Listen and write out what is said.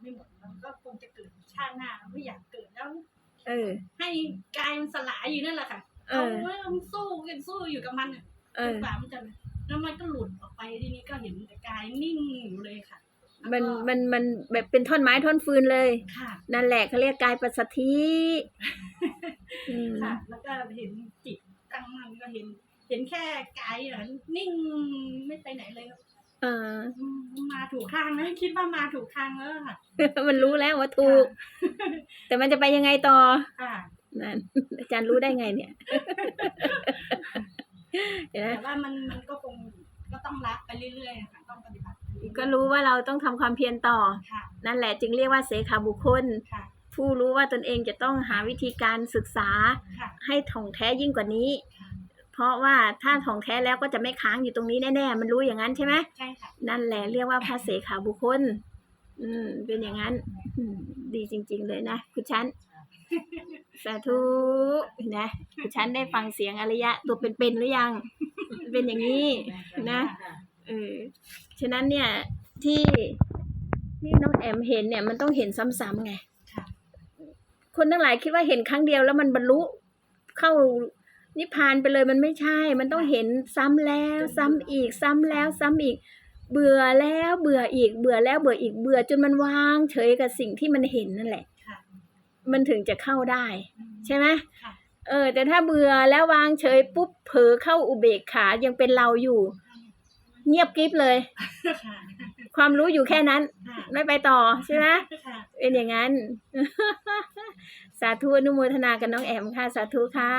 ไม่หมดมันก็คงจะเกิดชาติหน้าเราไม่อยากเกิดแล้ว เออ ให้กายมันสลายอยู่นั่นแหละค่ะเอเอาอไว้มันสู้กันสู้อยู่กับมันอะเอจอนกว่ามันจะแล้วมันก็หลุดออกไปทีนี้ก็เห็นแต่กายนิ่งอยู่เลยค่ะมันแล้วก็มันมันแบบเป็นท่อนไม้ท่อนฟืนเลยค่ะนั่นแหละเขาเรียกกายปัสสธิอืมค่ะแล้วก็เห็นจิตตั้งมั่นก็เห็น เห็นแค่กายอะนิ่งไม่ไปไหนเลย เออ อืมมาถูกทางนะคิดว่ามาถูกทางแล้วค่ะมันรู้แล้วว่าถูก แต่มันจะไปยังไงต่อค่ะนั่นอาจารย์รู้ได้ไงเนี่ยเห็นไหมแต่ว่ามันมันก็คงก็ต้องรักไปเรื่อยๆค่ะต้องปฏิบัติไปเอยๆก็รู้ว่าเราต้องทำความเพียรต่อ ค่ะนั่นแหละจึงเรียกว่าเสขาบุคคล ค่ะผู้รู้ว่าตนเองจะต้องหาวิธีการศึกษาค่ะให้ถ่องแท้ยิ่งกว่านี้ ค่ะเพ ราะว่าถ้าถ่องแท้แล้วก็จะไม่ค้างอยู่ตรงนี้แน่ๆ มันรู้อย่างนั้นใช่ไหมใช่ค่ะ นั่นแหละเรียกว่าพระเสขาบุคคล อืม เป็นอย่างนั้น อืม ดีจริง ๆ เลยนะคุณชันสาธุนะคุณชันได้ฟังเสียงอริยะตัวเป็นๆหรือยัง เป็นอย่างนี้นะเออฉะนั้นเนี่ยที่ที่น้องแอมเห็นเนี่ยมันต้องเห็นซ้ำๆไงค่ะคนทั้งหลายคิดว่าเห็นครั้งเดียวแล้วมันบรรลุเข้า นิพพานไปเลยมันไม่ใช่ มันต้องเห็นซ้ำแล้วซ้ำอีกซ้ำแล้วซ้ำอีก เบื่อแล้วเบื่ออีกเบื่อแล้วเบื่ออีกเบื่อจนมันวาง เฉยกับสิ่งที่มันเห็นนั่นแหละค่ะมันถึงจะเข้าได้อืมใช่ไหมค่ะเออ แต่ถ้าเบื่อแล้ววางเฉยปุ๊บเผลอเข้าอุเบกขายังเป็นเราอยู่ เงียบกริบเลยค่ะความรู้อยู่แค่นั้นค่ะไม่ไปต่อใช่ไหมค่ะเป็นอย่างนั้น สาธุอนุโมทนากับน้องแอมค่ะ สาธุค่ะ